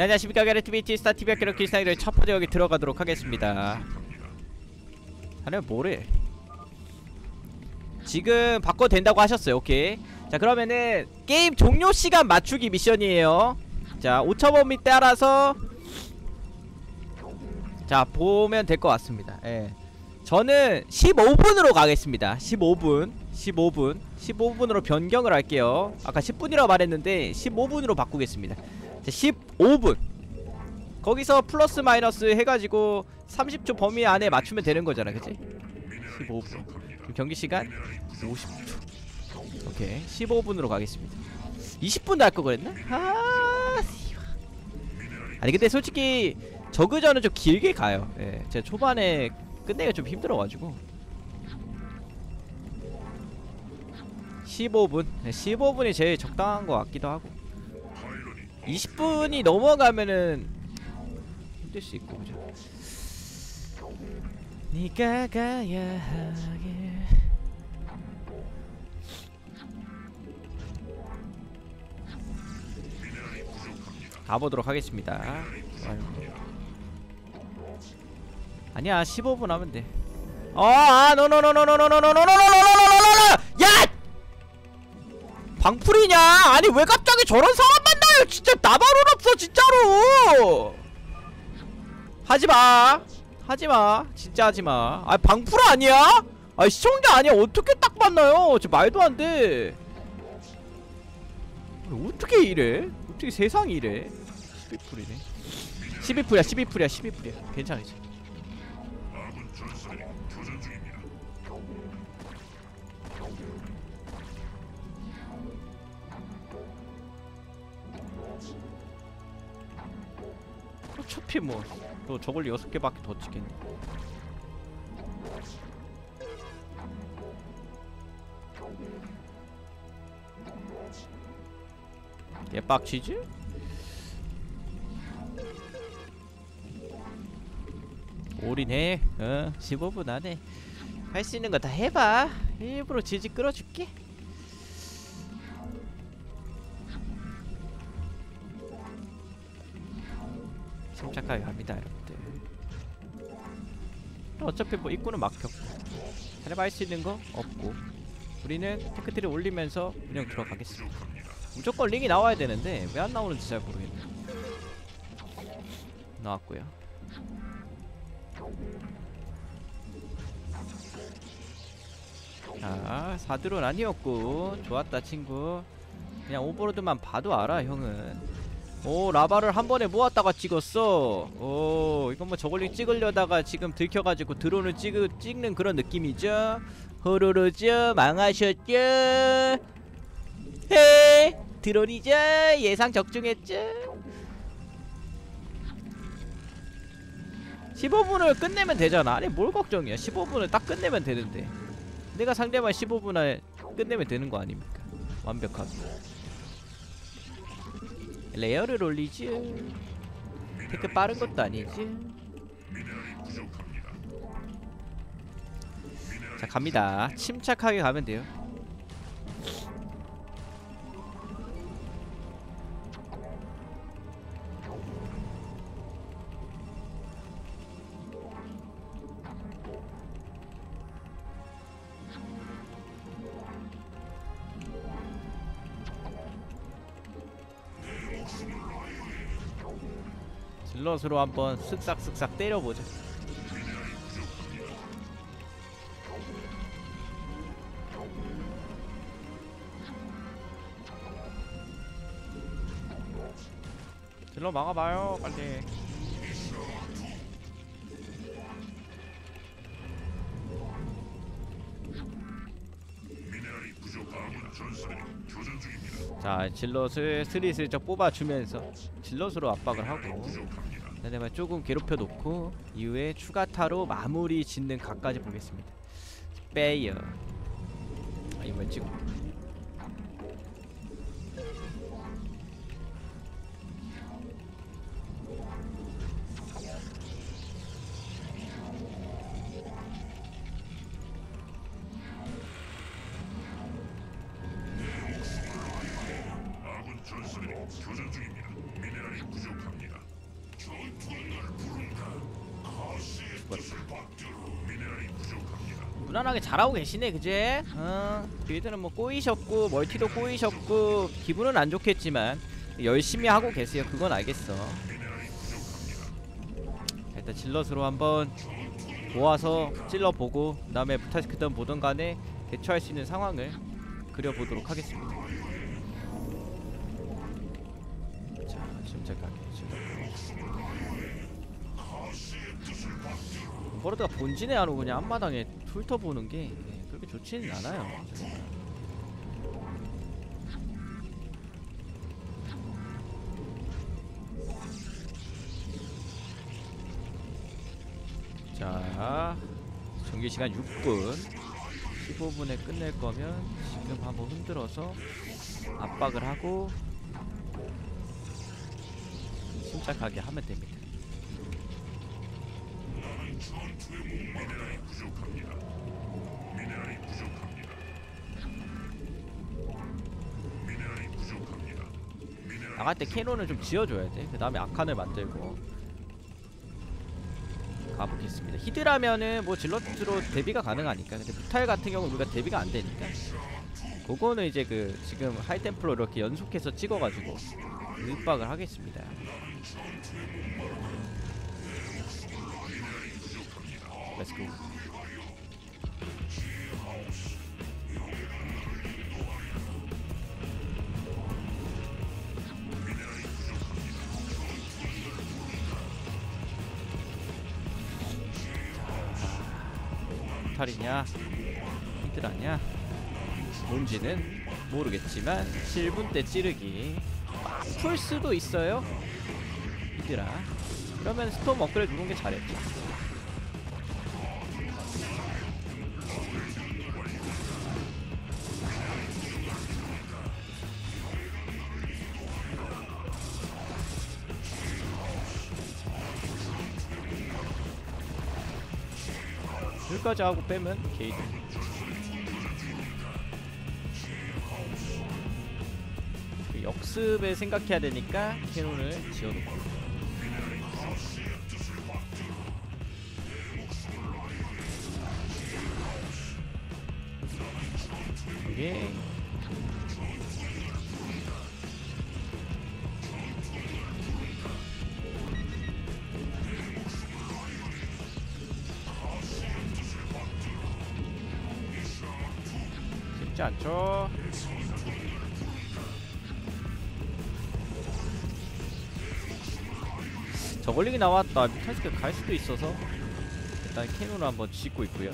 네, 안녕하십니까 게레티비티 스타TV 학교로 길상이를 첫 번째 여기 들어가도록 하겠습니다. 하늘 뭐래? 지금 바꿔도 된다고 하셨어요 오케이. 자 그러면은 게임 종료 시간 맞추기 미션이에요. 자 5초범위 따라서 자 보면 될 것 같습니다. 예. 저는 15분으로 가겠습니다. 15분 15분 15분으로 변경을 할게요. 아까 10분이라고 말했는데 15분으로 바꾸겠습니다. 자, 15분. 거기서 플러스 마이너스 해가지고 30초 범위 안에 맞추면 되는 거잖아 그치? 15분. 그럼 경기 시간 50초. 오케이. 15분으로 가겠습니다. 20분도 할거 그랬나? 아. 아니 근데 솔직히 저그전은 좀 길게 가요. 예, 제가 초반에 끝내기가 좀 힘들어가지고. 15분. 네, 15분이 제일 적당한 것 같기도 하고 20분이 넘어가면은 힘들 수 있고 그죠 네가 가야 하길 가보도록 하겠습니다 아이고. 아니야 15분 하면 돼 아, 노노노노노노노노노노노노노노노노노 야! 방풀이냐? 아니 왜 갑자기 저런 만나요? 진짜 나발은 없어 진짜로. 하지마, 하지마, 진짜 하지마. 아 방풀 아니야? 아 시청자 아니야? 어떻게 딱 만나요? 저 말도 안 돼. 어떻게 이래? 어떻게 세상이 이래? 12풀이네. 12풀이야, 12풀이야, 12풀이야. 괜찮아 이제. 어차피 뭐 또 저걸 여섯 개밖에 더 찍겠네. 얘 빡치지? 올인해. 어, 15분 안에 할 수 있는 거 다 해봐. 일부러 지지 끌어줄게. 침착하게 갑니다 여러분들. 어차피 뭐 입구는 막혔고 하려면 할수 있는 거 없고 우리는 테크트를 올리면서 그냥 들어가겠습니다. 무조건 링이 나와야 되는데 왜 안 나오는지 잘 모르겠네 나왔고요. 자 사드론 아니었고 좋았다 친구. 그냥 오버로드만 봐도 알아 형은 오 라바를 한 번에 모았다가 찍었어. 오 이건 뭐 저걸링 찍으려다가 지금 들켜가지고 드론을 찍, 찍는 그런 느낌이죠? 호로로죠? 망하셨죠? 헤 드론이죠? 예상 적중했죠? 15분을 끝내면 되잖아. 아니 뭘 걱정이야? 15분을 딱 끝내면 되는데. 내가 상대만 15분을 끝내면 되는 거 아닙니까? 완벽하게 레어를 올리지. 테크 빠른 것도 아니지. 자 갑니다. 침착하게 가면 돼요 질럿으로 한번 쓱싹쓱싹 때려보자 질럿 막아봐요 빨리. 자 질럿을 스리슬쩍 뽑아주면서 질럿으로 압박을 하고 상대방 조금 괴롭혀 놓고 이후에 추가타로 마무리 짓는 각까지 보겠습니다. 빼요 아 이번 찍고 무난하게 잘하고 계시네 그제? 어 빌드는 뭐 꼬이셨고 멀티도 꼬이셨고 기분은 안 좋겠지만 열심히 하고 계세요. 그건 알겠어. 자, 일단 질럿으로 한번 모아서 찔러보고 그 다음에 무타스크든 보던 간에 대처할 수 있는 상황을 그려보도록 하겠습니다. 자 침착하게 침착하게 버르드가 본진에 안 오고 그냥 앞마당에 훑어보는 게 네, 그렇게 좋지는 않아요 자 정규 시간 6분 15분에 끝낼 거면 지금 한번 흔들어서 압박을 하고 침착하게 하면 됩니다. 나갈 때 캐논을 좀 지어줘야 돼. 그 다음에 아칸을 만들고 가보겠습니다. 히드라면은 뭐 질럿으로 대비가 가능하니까. 근데 무탈 같은 경우는 우리가 대비가 안 되니까. 그거는 이제 그 지금 하이템플로 이렇게 연속해서 찍어가지고 윽박을 하겠습니다. 렛츠고. 탈이냐? 히드라냐 뭔지는 모르겠지만 7분 때 찌르기 풀 수도 있어요. 히드라. 그러면 스톰 업그레이드 누른 게 잘했죠 여기까지 하고 빼면 게이드 그 역습을 생각해야 되니까 캐논을 지어놓고. 이게 쉽지 않죠? 저걸리기 나왔다. 미탈스가 갈 수도 있어서 일단 캐논을 한번 짓고 있고요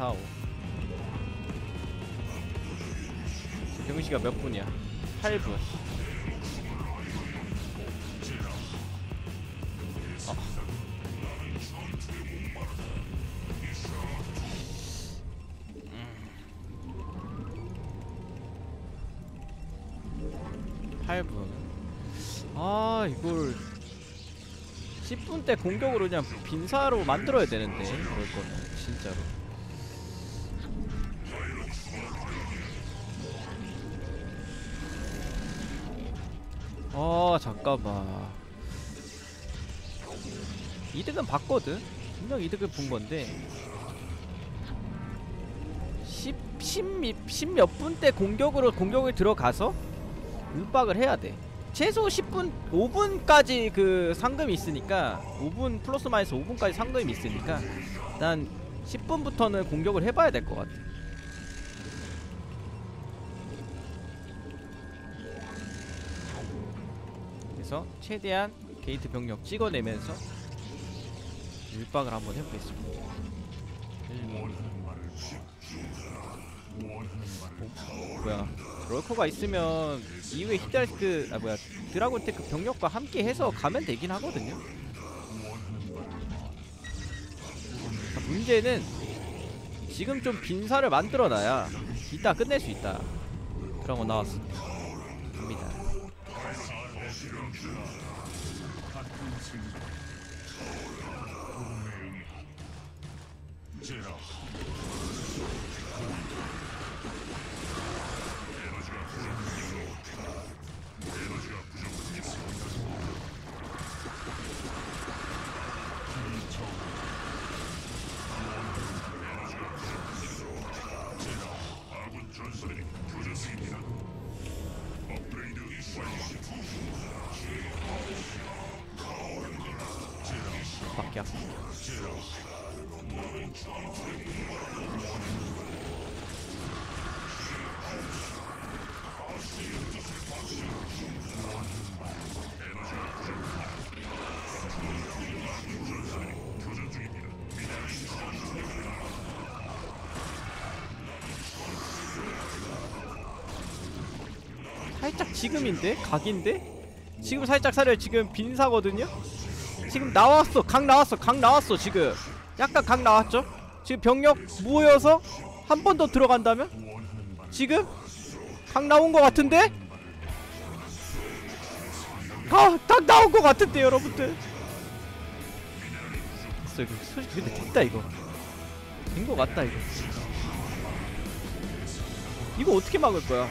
삼, 사, 오. 경시가 몇 분이야? 8분. 어. 음. 8분. 아, 이걸 10분 때 공격으로 그냥 빈사로 만들어야 되는데 그럴 거는 진짜로. 아 잠깐만. 이득은 봤거든? 분명 이득을 본 건데. 10, 10, 10몇 분 때 공격으로 공격을 들어가서 윽박을 해야 돼. 최소 10분 5분까지 그 상금이 있으니까 5분 플러스 마이너스 5분까지 상금이 있으니까 난 10분부터는 공격을 해봐야 될 것 같아 그래서 최대한 게이트 병력 찍어내면서 율박을 한번 해보겠습니다. 어, 뭐야 럴커가 있으면 이후에 히드라스크 아 뭐야 드라곤 테크 병력과 함께 해서 가면 되긴 하거든요. 아, 문제는 지금 좀 빈사를 만들어놔야 이따 끝낼 수 있다. 그런 거 나왔습니다. 発展すにジェラハン 밖에 살짝 지금인데? 각인데? 지금 살짝 사려 지금 빈사거든요? 지금 나왔어 각 나왔어 각 나왔어 지금 약간 각 나왔죠? 지금 병력 모여서 한 번 더 들어간다면? 지금? 각 나온 것 같은데? 아, 딱 나온 것 같은데 여러분들 됐어 솔직히 근데 됐다 이거 된 것 같다 이거 이거 어떻게 막을 거야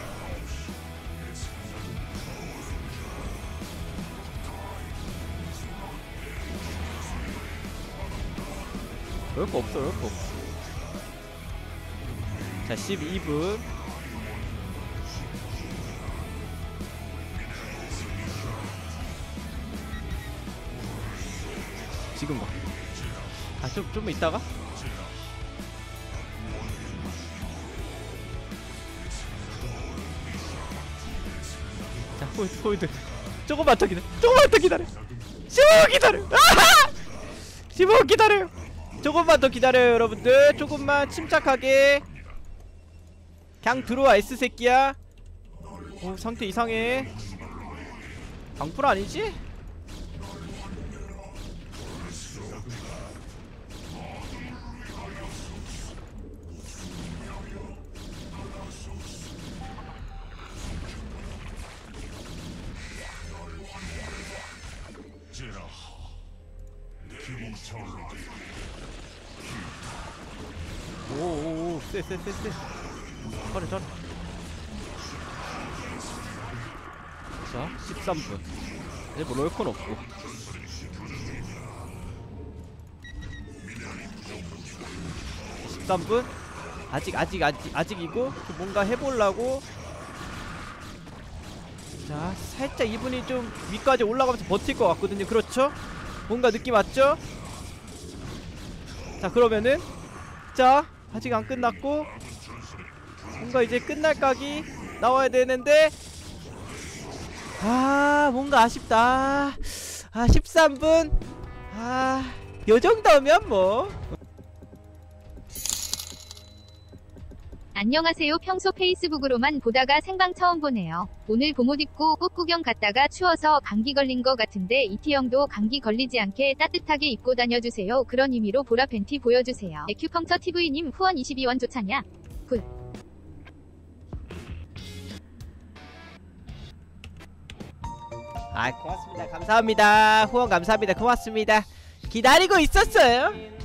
럴거 없어 그럴 거 없어. 자 12분. 지금 봐 아 좀 좀 이따가? 자 홀드 홀드 조금만 더 기다려 조금만 더 기다려. 15분 기다려. 아하! 15분 기다려요 조금만 더 기다려요 여러분들. 조금만 침착하게. 그냥 들어와 S 새끼야. 오 상태 이상해. 방풀 아니지? 오오오 쎄 쎄 쎄쎄. 잘해 잘해 자 13분. 이제 뭐 롤콘 없고. 십삼 분? 아직 아직 아직 아직이고 좀 뭔가 해보려고. 자 살짝 이분이 좀 위까지 올라가면서 버틸 것 같거든요. 그렇죠? 뭔가 느낌 왔죠? 자 그러면은 자 아직 안 끝났고 뭔가 이제 끝날 각이 나와야 되는데 아 뭔가 아쉽다. 아 13분. 아 요정도면 뭐 안녕하세요. 평소 페이스북으로만 보다가 생방 처음 보네요. 오늘 봄옷 입고 꽃 구경 갔다가 추워서 감기 걸린 거 같은데 이티 형도 감기 걸리지 않게 따뜻하게 입고 다녀주세요. 그런 의미로 보라 팬티 보여주세요. 에큐펑처 TV님 후원 22원 좋잖냐? 굿. 아 고맙습니다 감사합니다 후원 감사합니다 고맙습니다 기다리고 있었어요